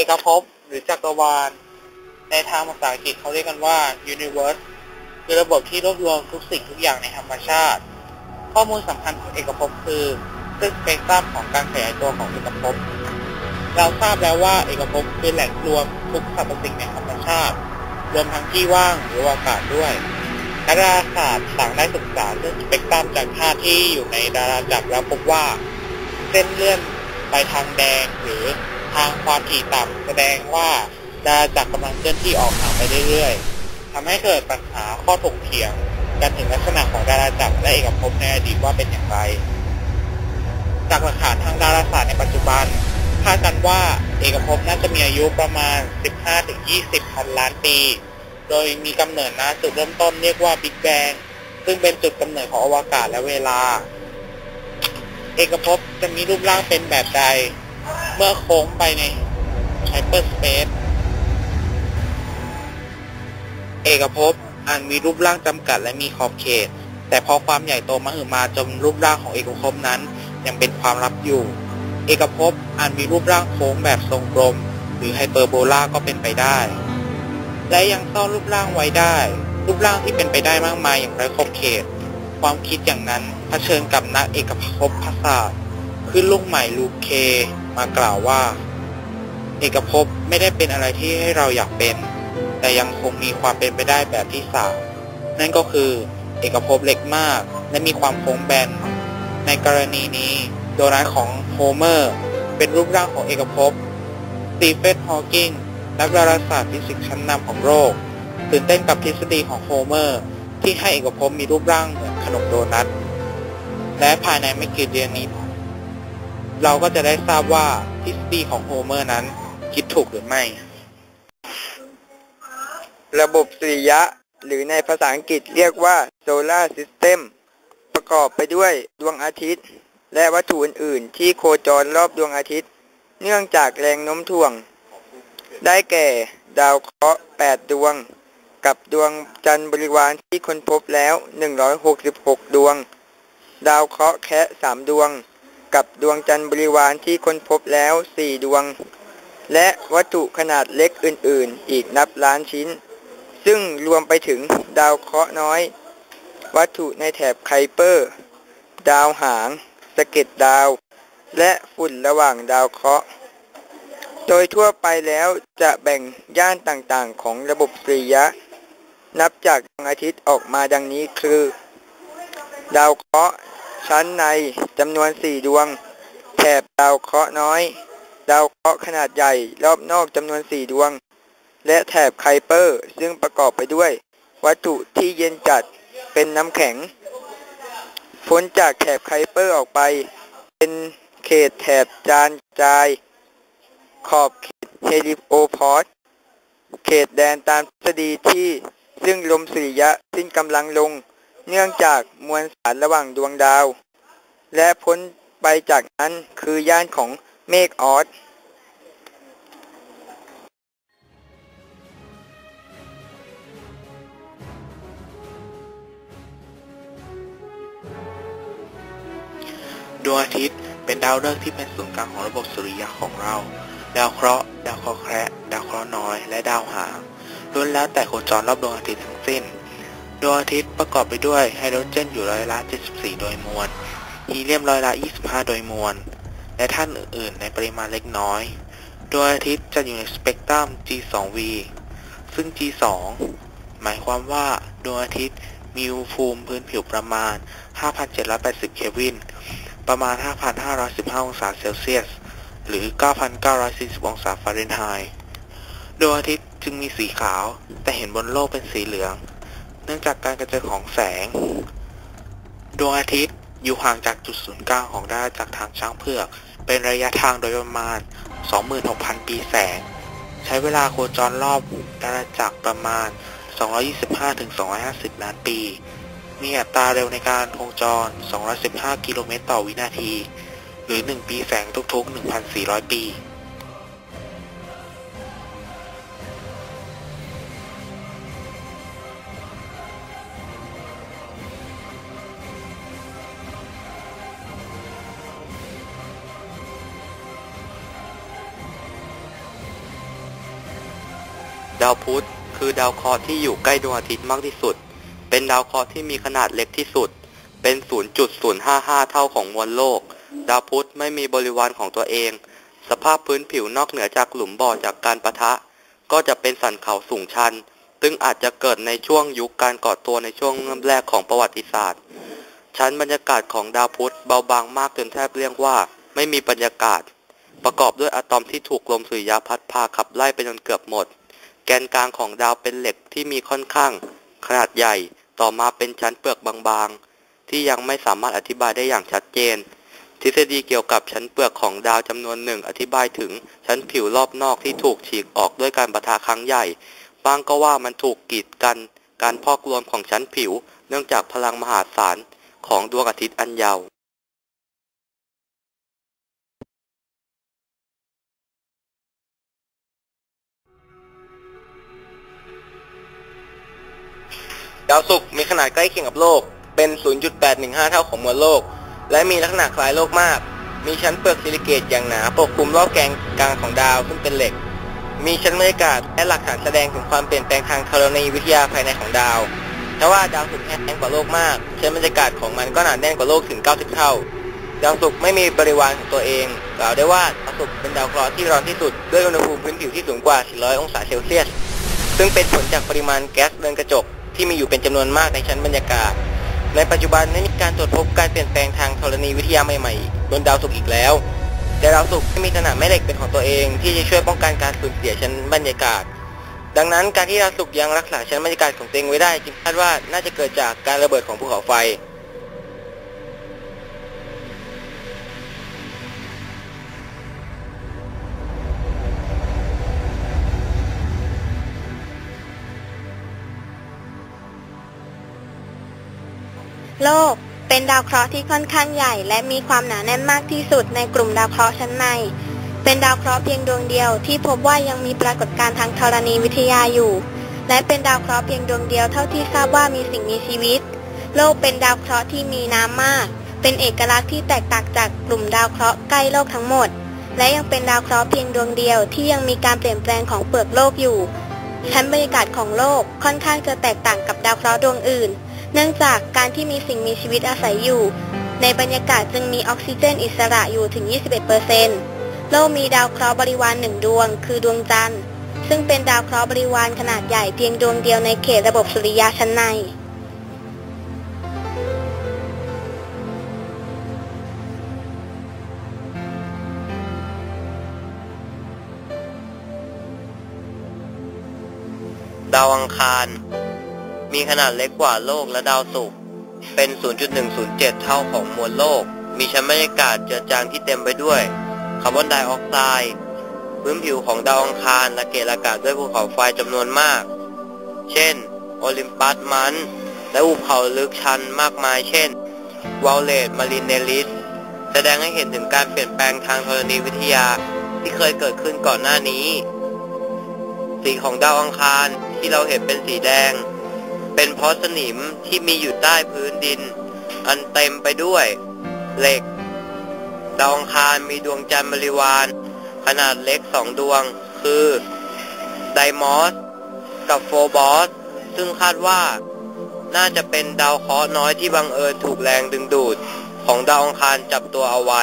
อกภพหรือจักรวาล ในทางภาษาอังกฤษเขาเรียกกันว่า universe คือระบบที่รวบรวมทุกสิ่งทุกอย่างในธรรมชาติ ข้อมูลสำคัญของเอกภพคือซึ่งสเปกตรัมของการขยายตัวของเอกภพเราทราบแล้วว่าเอกภพคือแหล่งรวมทุกสรรพสิ่งในธรรมชาติ รวมทั้งที่ว่างหรืออากาศด้วยนักดาราศาสตร์ต่างได้ศึกษาเรื่องสเปกตรัมจากธาตุที่อยู่ในดาราจักรแล้วพบว่า เส้นเลื่อนไปทางแดงหรือ ทางความถี่ต่ำแสดงว่าดาราจักรกำลังเคลื่อนที่ออกห่างไปเรื่อยๆทำให้เกิดปัญหาข้อถกเถียงกันถึงลักษณะของดาราจักรและเอกภพในอดีตว่าเป็นอย่างไร จากหลักฐานทางดาราศาสตร์ในปัจจุบันคาดกันว่าเอกภพน่าจะมีอายุประมาณ 15-20 พันล้านปี โดยมีกำเนิดณจุดเริ่มต้นเรียกว่าบิ๊กแบงซึ่งเป็นจุดกำเนิดของอวกาศและเวลา เอกภพจะมีรูปร่างเป็นแบบใด เมื่อโค้งไปในไฮเปอร์สเปซเอกภพอาจมีรูปร่างจำกัดและมีขอบเขต แต่พอความใหญ่โตมหึมาจนรูปร่างของเอกภพนั้น ยังเป็นความลับอยู่ เอกภพอาจมีรูปร่างโค้งแบบทรงกลม หรือไฮเปอร์โบลาก็เป็นไปได้ และยังซ่อนรูปร่างไว้ได้ รูปร่างที่เป็นไปได้มากมายอย่างไร้ขอบเขต ความคิดอย่างนั้นเผชิญกับนักเอกภพศาสตร์ขึ้นลุกใหม่ลูเค มากล่าวว่า เอกภพไม่ได้เป็นอะไรที่ให้เราอยากเป็น แต่ยังคงมีความเป็นไปได้แบบที่สามนั่นก็คือ เอกภพเล็กมาก และมีความโค้งแบน ในกรณีนี้โดนัทของโฮเมอร์เป็นรูปร่างของเอกภพสตีเฟนฮอว์กิงนักดาราศาสตร์ฟิสิกส์ชั้นนำของโลกตื่นเต้นกับทฤษฎีของโฮเมอร์ที่ให้เอกภพมีรูปร่างเหมือนขนมโดนัทและภายในไม่กี่เดือนนี้ เราก็จะได้ทราบว่าทฤษฎีของโฮเมอร์นั้น คิดถูกหรือไม่ ระบบสุริยะ หรือในภาษาอังกฤษเรียกว่า Solar System ประกอบไปด้วยดวงอาทิตย์ และวัตถุอื่น ๆ ที่โคจรรอบดวงอาทิตย์ เนื่องจากแรงโน้มถ่วง ได้แก่ดาวเคราะห์8ดวง กับดวงจันทร์บริวารที่ค้นพบแล้ว 166 ดวง ดาวเคราะห์แคะ3ดวง กับดวงจันทร์บริวารที่ค้นพบแล้ว 4 ดวง และวัตถุขนาดเล็กอื่นๆ อีกนับล้านชิ้น ซึ่งรวมไปถึงดาวเคราะห์น้อย วัตถุในแถบไคเปอร์ ดาวหางสะเก็ดดาว และฝุ่นระหว่างดาวเคราะห์โดยทั่วไปแล้วจะแบ่งย่านต่างๆ ของระบบสุริยะ นับจากดวงอาทิตย์ออกมาดังนี้คือ ดาวเคราะห์ ชั้นในจำนวน4ดวง แถบดาวเคราะห์น้อย ดาวเคราะห์ขนาดใหญ่รอบนอกจำนวน4ดวง และแถบไคเปอร์ ซึ่งประกอบไปด้วย วัตถุที่เย็นจัดเป็นน้ำแข็ง พ้นจากแถบไคเปอร์ออกไป เป็นเขตแถบจานจาย ขอบเขตเฮลิโอพอสเขตแดนตามทฤษฎีที่ซึ่งลมสุริยะสิ้นกำลังลง เนื่องจากมวลสารระหว่างดวงดาว และพ้นไปจากนั้นคือย่านของเมฆออสดวงอาทิตย์เป็นดาวฤกษ์ที่เป็นศูนย์กลางของระบบสุริยะของเรา ดาวเคราะห์ ดาวเคราะห์แคระ ดาวเคราะห์น้อย และดาวหางล้วนแล้วแต่โคจรรอบดวงอาทิตย์ทั้งสิ้น ดวงอาทิตย์ประกอบไปด้วยไฮโดรเจนอยู่ร้อยละ 74 โดยมวล ฮีเลียมร้อยละ 25 โดยมวล และท่านอื่น ๆ ในปริมาณเล็กน้อย ดวงอาทิตย์จะอยู่ในสเปกตรัม G2V ซึ่ง G2 หมายความว่าดวงอาทิตย์มีอุณหภูมิพื้นผิวประมาณ 5,780 เคลวิน ประมาณ 5,515 องศาเซลเซียส หรือ 9,940 องศาฟาเรนไฮต์ ดวงอาทิตย์จึงมีสีขาว แต่เห็นบนโลกเป็นสีเหลือง นื่องจากการกระจายของแสง ดวงอาทิตย์อยู่ห่างจากจุดศูนย์กลางของดาราจักทางช้างเผือก เป็นระยะทางโดยประมาณ 26,000 ปีแสง ใช้เวลาโคจรรอบดาราจักรประมาณ 225-250 ล้านปี มีอัตราเร็วในการโคจร 215 กิโลเมตรต่อวินาที หรือ 1 ปีแสงทุกๆ 1,400 ปี ดาวพุธคือดาวเคราะห์ที่อยู่ใกล้ดวงอาทิตย์มากที่สุด เป็นดาวเคราะห์ที่มีขนาดเล็กที่สุด เป็น 0.055 เท่าของมวลโลก ดาวพุธไม่มีบริวารของตัวเอง สภาพพื้นผิวนอกเหนือจากหลุมบ่อจากการประทะ ก็จะเป็นสันเขาสูงชัน ซึ่งอาจจะเกิดในช่วงยุคการก่อตัวในช่วงเริ่มแรกของประวัติศาสตร์ ชั้นบรรยากาศของดาวพุธเบาบางมากจนแทบเรียกว่า ไม่มีบรรยากาศ ประกอบด้วยอะตอมที่ถูกลมสุริยะพัดพาขับไล่ไปจนเกือบหมด แกนกลางของดาวเป็นเหล็กที่มีค่อนข้าง ขนาดใหญ่ ต่อมาเป็นชั้นเปลือกบางๆ ที่ยังไม่สามารถอธิบายได้อย่างชัดเจน ทฤษฎีเกี่ยวกับชั้นเปลือกของดาวจำนวนหนึ่งอธิบายถึงชั้นผิวรอบนอกที่ถูกฉีกออกด้วยการประทะครั้งใหญ่ บางก็ว่ามันถูกกีดกัน การพอกรวมของชั้นผิว เนื่องจากพลังมหาศาลของดวงอาทิตย์อันยาว ดาวศุกร์มีขนาดใกล้เคียงกับโลก เป็น 0.815 เท่าของมวลโลก และมีลักษณะคล้ายโลกมาก มีชั้นเปลือกซิลิเกตอย่างหนาปกคลุมรอบแกนกลางของดาวซึ่งเป็นเหล็ก มีชั้นบรรยากาศและหลักฐานแสดงถึงความเปลี่ยนแปลงทางธรณีวิทยาภายในของดาวแต่ว่าดาวศุกร์แห้งกว่าโลกมากชั้นบรรยากาศของมันก็หนาแน่นกว่าโลกถึง 90 เท่า ดาวศุกร์ไม่มีบริวารของตัวเอง กล่าวได้ว่าดาวศุกร์เป็นดาวเคราะห์ที่ร้อนที่สุด ด้วยอุณหภูมิพื้นผิวที่สูงกว่า 400 องศาเซลเซียส ซึ่งเป็นผลจากปริมาณแก๊สเรือนกระจก ที่มีอยู่เป็นจำนวนมากในชั้นบรรยากาศ ในปัจจุบันได้มีการตรวจพบการเปลี่ยนแปลงทางธรณีวิทยาใหม่ๆบนดาวศุกร์อีกแล้ว แต่ดาวศุกร์ไม่มีสนามแม่เหล็กเป็นของตัวเอง ที่จะช่วยป้องกันการสูญเสียชั้นบรรยากาศ ดังนั้นการที่ดาวศุกร์ยังรักษาชั้นบรรยากาศของตัวเองไว้ได้จึงคาดว่าน่าจะเกิดจากการระเบิดของภูเขาไฟ โลกเป็นดาวเคราะห์ที่ค่อนข้างใหญ่ และมีความหนาแน่นมากที่สุดในกลุ่มดาวเคราะห์ชั้นใน เป็นดาวเคราะห์เพียงดวงเดียวที่พบว่ายังมีปรากฏการณ์ทางธรณีวิทยาอยู่ และเป็นดาวเคราะห์เพียงดวงเดียวเท่าที่ทราบว่ามีสิ่งมีชีวิต โลกเป็นดาวเคราะห์ที่มีน้ำมาก เป็นเอกลักษณ์ที่แตกต่างจากกลุ่มดาวเคราะห์ใกล้โลกทั้งหมด และยังเป็นดาวเคราะห์เพียงดวงเดียวที่ยังมีการเปลี่ยนแปลงของเปลือกโลกอยู่ชั้นบรรยากาศของโลกค่อนข้างจะแตกต่างกับดาวเคราะห์ดวงอื่น เนื่องจากการที่มีสิ่งมีชีวิตอาศัยอยู่ ในบรรยากาศจึงมีออกซิเจนอิสระอยู่ถึง 21%โลกมีดาวเคราะห์บริวารหนึ่งดวง คือดวงจันทร์ ซึ่งเป็นดาวเคราะห์บริวารขนาดใหญ่เพียงดวงเดียวในเขตระบบสุริยะชั้นในดาวอังคาร มีขนาดเล็กกว่าโลกและดาวศุกร์เป็น 0.107 เท่าของมวลโลก มีชั้นบรรยากาศเจือจางที่เต็มไปด้วยคาร์บอนไดออกไซด์พื้นผิวของดาวอังคารละเกะระกะด้วยภูเขาไฟจำนวนมาก เช่น โอลิมปัสมัน และภูเขาลึกชันมากมาย เช่น วอลเลตมารินเนลิส แสดงให้เห็นถึงการเปลี่ยนแปลงทางธรณีวิทยาที่เคยเกิดขึ้นก่อนหน้านี้ สีของดาวอังคารที่เราเห็นเป็นสีแดง เป็นเพราะสนิมที่มีอยู่ใต้พื้นดิน อันเต็มไปด้วย เหล็ก ดาวองคารมีดวงจันทร์บริวาร ขนาดเล็กสองดวง คือไดมอสกับโฟบอส ซึ่งคาดว่า น่าจะเป็นดาวเคราะห์น้อยที่บังเอิญถูกแรงดึงดูด ของดาวองคารจับตัวเอาไว้